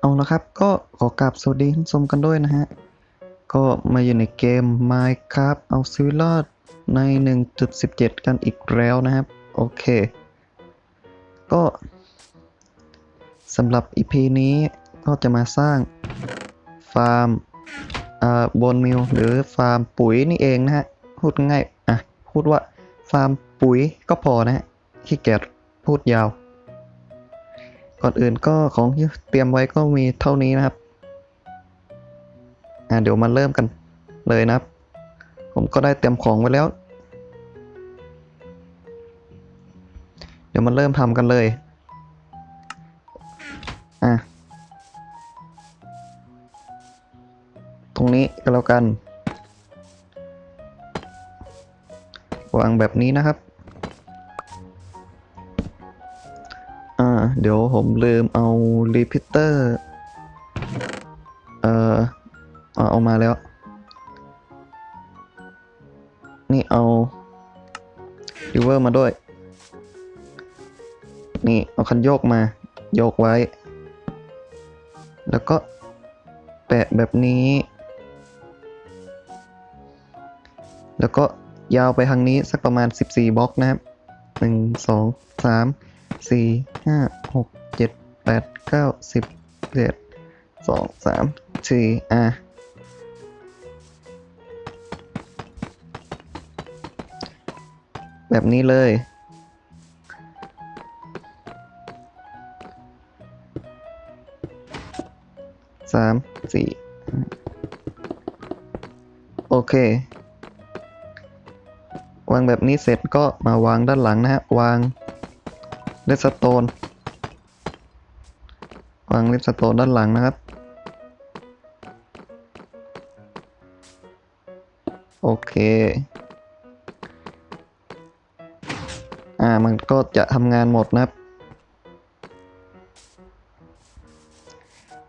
เอาละครับก็ขอกราบสวัสดีท่านชมกันด้วยนะฮะ ก็มาอยู่ในเกม Minecraft เอาชีวิตรอดใน 1.17 กันอีกแล้วนะครับ โอเค ก็สำหรับ EP นี้ก็จะมาสร้างฟาร์ม บนมิลหรือฟาร์มปุ๋ยนี่เองนะฮะ พูดง่ายอะ พูดว่าฟาร์มปุ๋ยก็พอนะฮะขี้เกียจพูดยาว ก่อนอื่นก็ของที่เตรียมไว้ก็มีเท่านี้นะครับอ่าเดี๋ยวมาเริ่มกันเลยนะครับ ผมก็ได้เตรียมของไว้แล้ว เดี๋ยวมาเริ่มทำกันเลยอะ ก็แล้วกัน วางแบบนี้นะครับ อ่า เดี๋ยวผมลืมเอารีพิเตอร์ เอ่อเอาเอามาแล้ว นี่เอาดิเวอร์มาด้วย นี่ เอาคันโยกมา โยกไว้ แล้วก็แปะแบบนี้ แล้วก็ยาวไปทางนี้สักประมาณ 14 บล็อกนะครับหนึ่งสองสามสี่ห้าหกเจ็ดแปดเก้าสิบเจ็ดสองสามสี่อะแบบนี้เลย สาม สี่ โอเค วางแบบนี้เสร็จก็มาวางด้านหลังนะฮะ วางเลสโตนวางเลสโตนด้านหลังนะครับ โอเค อ่ามันก็จะทำงานหมดนะครับ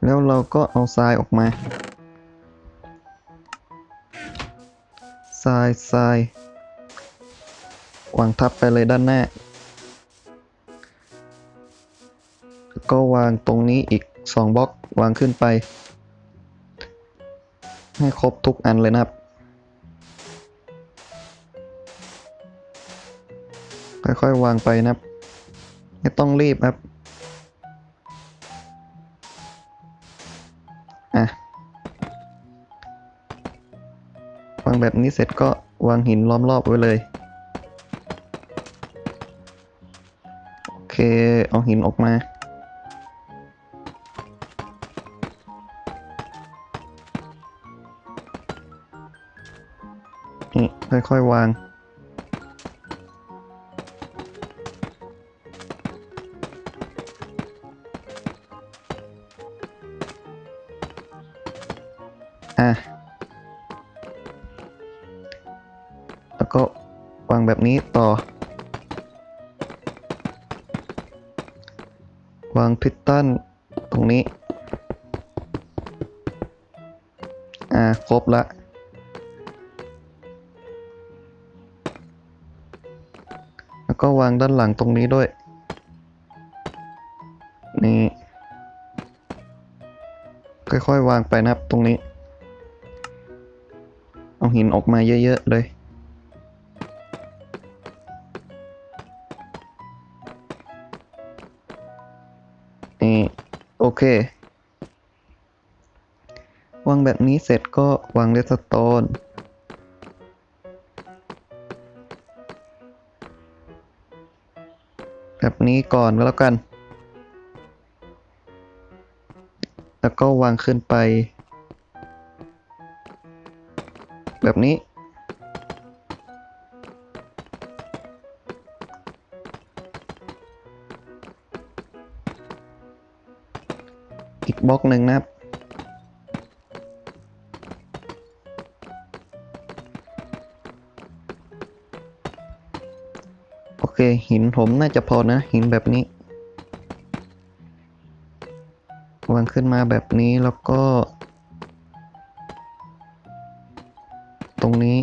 แล้วเราก็เอาทรายออกมาทรายทราย วางทับไปเลยด้านหน้า ก็วางตรงนี้อีก 2บล็อกวางขึ้นไป ให้ครบทุกอันเลยนะครับ ค่อยๆวางไปนะครับ ไม่ต้องรีบครับอะวางแบบนี้เสร็จก็วางหินล้อมรอบไว้เลย เคเอาหินออกมา นี่ค่อยๆวางอะแล้วก็วางแบบนี้ต่อางพิตตันตรงนี้ อ่า ครบละแล้วก็วางด้านหลังตรงนี้ด้วย นี่ ค่อยๆ วางไปนะครับตรงนี้ เอาหินออกมาเยอะ ๆ เลย เค วางแบบนี้เสร็จก็วางเลสโตนแบบนี้ก่อนก็แล้วกัน แล้วก็วางขึ้นไป แบบนี้ บล็อกหนึ่งนะครับ โอเค หินผมน่าจะพอนะ หินแบบนี้ วางขึ้นมาแบบนี้แล้วก็ ตรงนี้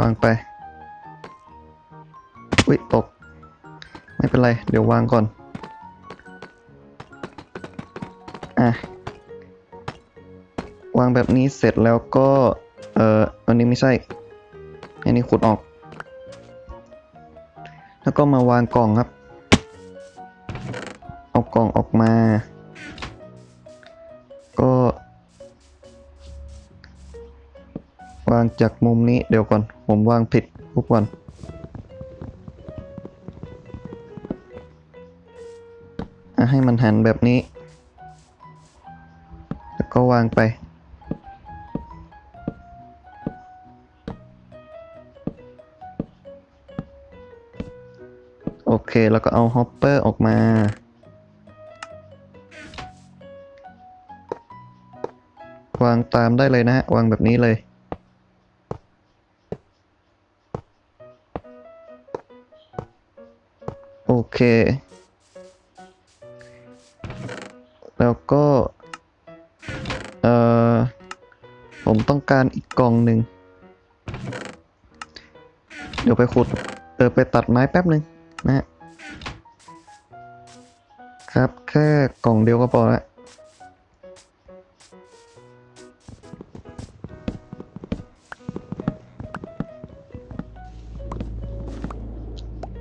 วางไป อุ๊ยตก ไม่เป็นไร เดี๋ยววางก่อน อะ วางแบบนี้เสร็จแล้วก็ เอ่อ อันนี้ไม่ใช่ อันนี้ขุดออก แล้วก็มาวางกล่องครับ เอากล่องออกมาางจากมุมนี้เดี๋ยวก่อน ผมวางผิดทุกวันอะให้มันหันแบบนี้ แล้วก็วางไป โอเค แล้วก็เอาฮอปเปอร์ออกมาวางตามได้เลยนะฮะ วางแบบนี้เลย โอเค แล้วก็ เอ่อ ผมต้องการอีกกล่องหนึ่ง เดี๋ยวไปขุด เออไปตัดไม้แป๊บหนึ่งนะฮะครับ แค่กล่องเดียวก็พอละ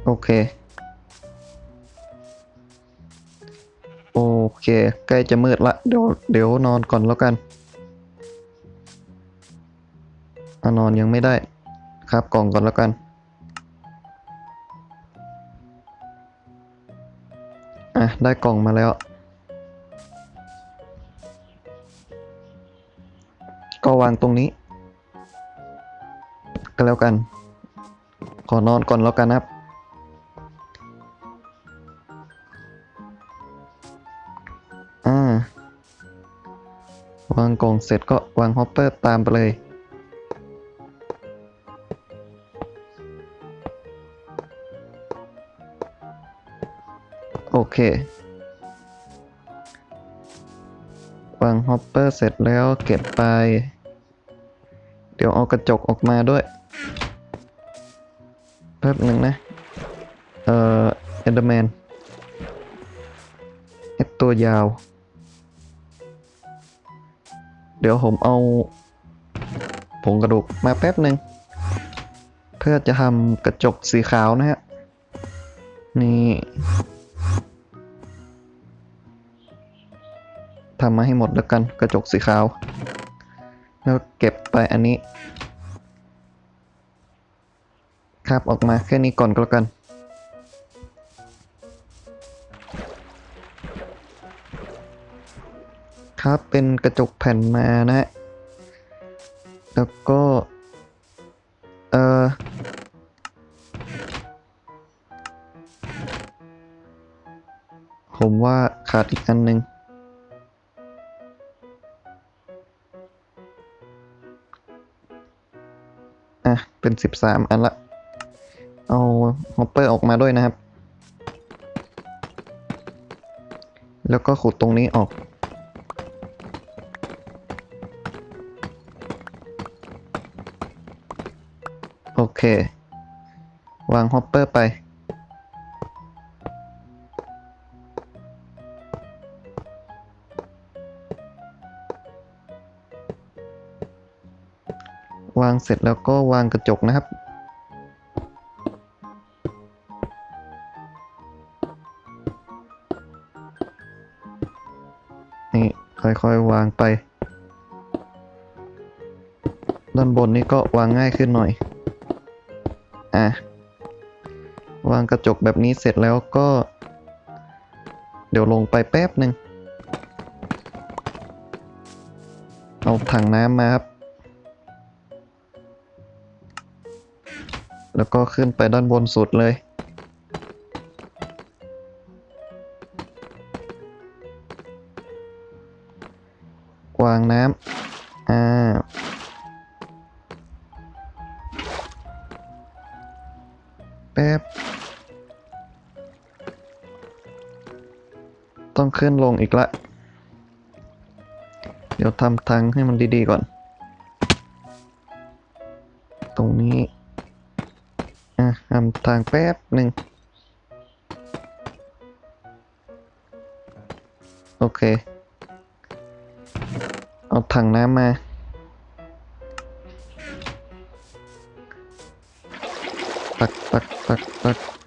โอเค เค ใกล้จะมืดละ เดี๋ยวเดี๋ยวนอนก่อนแล้วกันอนอนยังไม่ได้ครับกล่องก่อนแล้วกัน อะ ได้กล่องมาแล้ว ก็วางตรงนี้ ก็แล้วกัน ขอนอนก่อนแล้วกันครับ วางกล่องเสร็จก็วางฮอปเปอร์ตามไปเลย โอเค วางฮอปเปอร์เสร็จแล้วเก็บไป เดี๋ยวเอากระจกออกมาด้วยแป๊บหนึ่งนะ เอ่อเอนเดอร์แมนไอตัวยาว เดี๋ยวผมเอาผงกระดูกมาแป๊บหนึ่งเพื่อจะทำกระจกสีขาวนะฮะ นี่ทำมาให้หมดแล้วกันกระจกสีขาว แล้วเก็บไปอันนี้ ครับออกมาแค่นี้ก่อนก็แล้วกัน ครับ เป็นกระจกแผ่นมานะ แล้วก็ เออผมว่าขาดอีกอันหนึ่งอะ เป็นสิบสามอันละ เอาฮอปเปอร์ออกมาด้วยนะครับ แล้วก็ขุดตรงนี้ออก เค วางฮอปเปอร์ไปวางเสร็จแล้วก็วางกระจกนะครับ นี่ค่อยๆวางไป ด้านบนนี้ก็วางง่ายขึ้นหน่อยางกระจกแบบนี้เสร็จแล้วก็ เดี๋ยวลงไปแป๊บหนึ่งเอาถังน้ำมาครับ แล้วก็ขึ้นไปด้านบนสุดเลย วางน้ำอ่า ต้องขึ้นลงอีกละ เดี๋ยวทำทางให้มันดีๆก่อน ตรงนี้ อะทำทางแป๊บหนึ่ง โอเค เอาถังน้ำมาตักตักตักตัก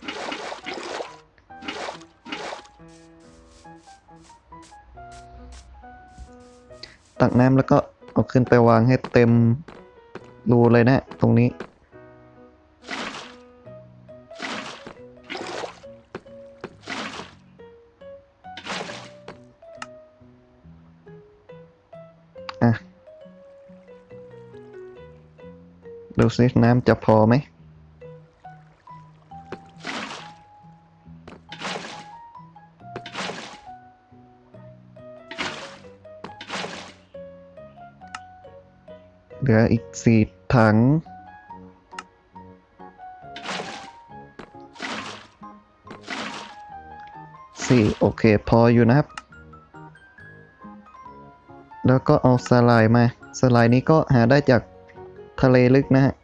ตักน้ำแล้วก็เอาขึ้นไปวางให้เต็มรูเลยนะ ตรงนี้ อะ ดูสิน้ำจะพอไหม เหลืออีกสี่ถัง สี่ โอเค พออยู่นะครับ แล้วก็เอาสลายมา สลายนี้ก็หาได้จากทะเลลึกนะฮะ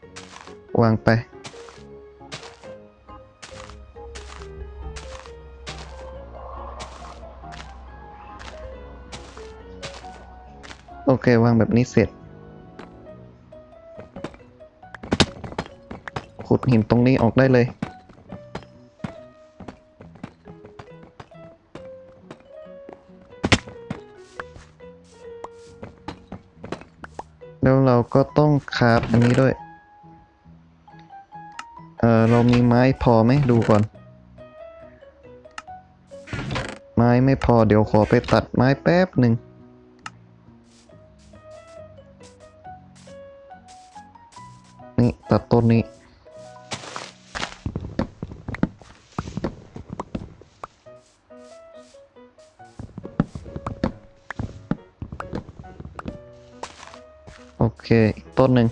วางไปโอเค วางแบบนี้เสร็จ หินตรงนี้ออกได้เลย แล้วเราก็ต้องคาฟอันนี้ด้วย เออเรามีไม้พอไหมดูก่อน ไม้ไม่พอเดี๋ยวขอไปตัดไม้แป๊บหนึ่งนี่ตัดต้นนี้ เคอีกต้นหนึ่ง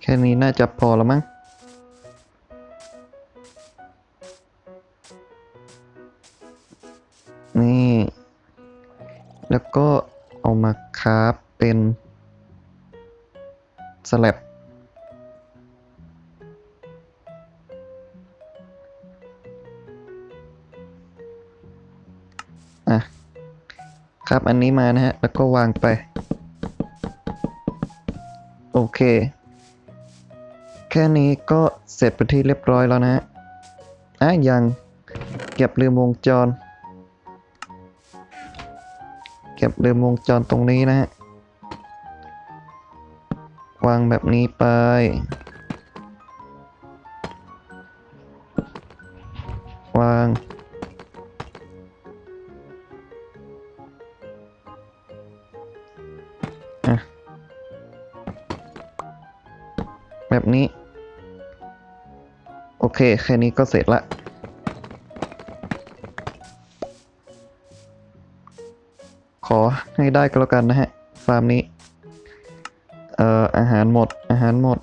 แค่นี้น่าจะพอแล้วมั้ง อะครับอันนี้มานะฮะ แล้วก็วางไป โอเค แค่นี้ก็เสร็จไปที่เรียบร้อยแล้วนะฮะอะยังเก็บลืมวงจร เก็บลืมวงจรตรงนี้นะฮะ วางแบบนี้ไปวาง นี้ โอเค แค่นี้ก็เสร็จละ ขอให้ได้ก็แล้วกันนะฮะ ฟาร์มนี้ เอ่อ อาหารหมด อาหารหมด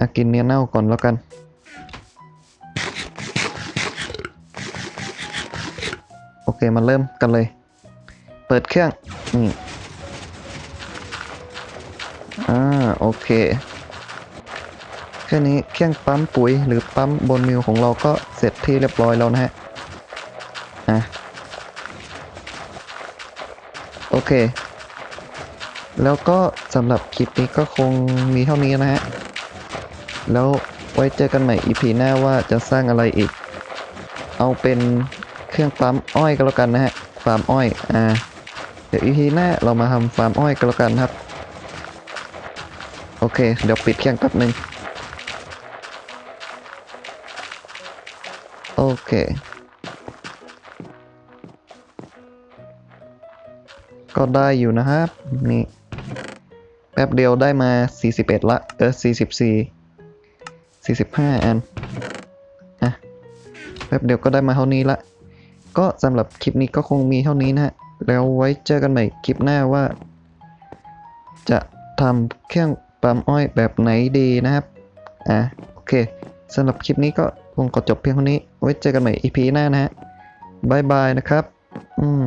อากินเนื้อเน่าก่อนแล้วกันโอเค มาเริ่มกันเลย เปิดเครื่อง นี่ อ่าโอเคแค่นี้เครื่องปั๊มปุ๋ยหรือปั๊มบนมิวของเราก็เสร็จที่เรียบร้อยแล้วนะฮะอะโอเค แล้วก็สำหรับคลิปนี้ก็คงมีเท่านี้นะฮะ แล้วไว้เจอกันใหม่ EP หน้าว่าจะสร้างอะไรอีก เอาเป็นเครื่องปั๊มอ้อยก็แล้วกันนะฮะฟาร์มอ้อย อ่า เดี๋ยว EP หน้าเรามาทำฟาร์มอ้อยก็แล้วกันครับ โอเค เดี๋ยวปิดเครื่องแป๊บหนึ่งโอเค ก็ได้อยู่นะครับ นี่ แป๊บเดียวได้มา 41 ละ เออ 44 45 อัน อะ แป๊บเดียวก็ได้มาเท่านี้ละ ก็สำหรับคลิปนี้ก็คงมีเท่านี้นะฮะ แล้วไว้เจอกันใหม่คลิปหน้าว่า จะทำเครื่อง ปั๊มอ้อยแบบไหนดีนะครับ อะโอเคสำหรับคลิปนี้ก็คงขอจบเพียงเท่านี้ ไว้เจอกันใหม่ EP หน้านะฮะบายบายนะครับ อืม